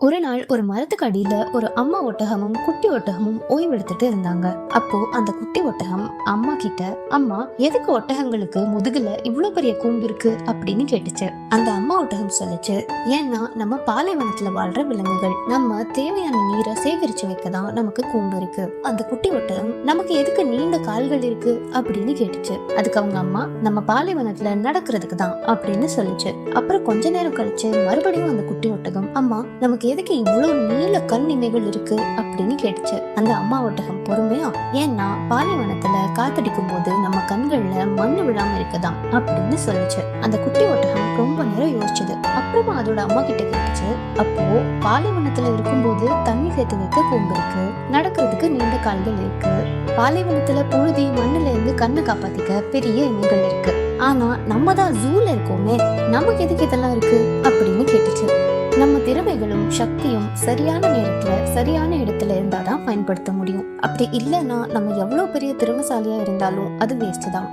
ஒரு நாள் ஒரு மரத்துக்கு அடியில ஒரு அம்மா ஒட்டகமும் குட்டி ஒட்டகமும் ஓய்வெடுத்துட்டு இருந்தாங்க. அப்போ அந்த குட்டி ஒட்டகம் அம்மா கிட்ட அம்மா எதுக்கு ஒட்டகங்களுக்கு முதுகுல இவ்வளவு பெரிய கூம்பு இருக்கு? அப்படின்னு கேட்டுச்சு. அந்த அம்மா ஒட்டகம் சொல்லுச்சு ஏன்னா நம்ம பாலைவனத்துல வாழ்ற விலங்குகள் நம்ம தேவையான நீரை சேகரிச்சு வைக்க தான் நமக்கு கூம்பு இருக்கு. அந்த குட்டி ஒட்டகம் நமக்கு எதுக்கு நீண்ட கால்கள் இருக்கு? அப்படின்னு கேட்டுச்சு. அதுக்கு அவங்க அம்மா நம்ம பாலைவனத்துல நடக்கிறதுக்கு தான் அப்படின்னு சொல்லுச்சு. அப்புறம் கொஞ்ச நேரம் கழிச்சு மறுபடியும் அந்த குட்டி ஒட்டகம் அம்மா நமக்கு எதுக்கு இவ்வளவு நீல கண் இமைகள் இருக்கு அப்படின்னு கேட்டுச்சு. அந்த அம்மா ஒட்டகம் பொறுமையா ஏன்னா பாலைவனத்துல காத்தடிக்கும் போது நம்ம கண்கள்ல மண்ணு விழாம இருக்குதாம் அப்படின்னு சொல்லுச்சு. அந்த குட்டி ஒட்டகம் ரொம்ப நேரம் யோசிச்சது. அப்புறமா அதோட அம்மா கிட்ட கேட்டுச்சு அப்போ பாலைவனத்துல இருக்கும்போது தண்ணி சேர்த்து வைக்க கூம்பு இருக்கு நடக்கிறதுக்கு நீண்ட கால்கள் இருக்கு. பாலைவனத்துல புழுதி மண்ணுல இருந்து கண்ணை காப்பாத்திக்க பெரிய இமைகள் இருக்கு. ஆனா நம்ம தான் ஜூல இருக்கோமே நமக்கு எதுக்கு இதெல்லாம் இருக்கு? அப்படின்னு கேட்டுச்சு. திறமைகளும் சக்தியும் சரியான நேரத்துல சரியான இடத்துல இருந்தாதான் பயன்படுத்த முடியும். அப்படி இல்லைன்னா நம்ம எவ்வளவு பெரிய திறமைசாலியா இருந்தாலும் அது வேஸ்ட் தான்.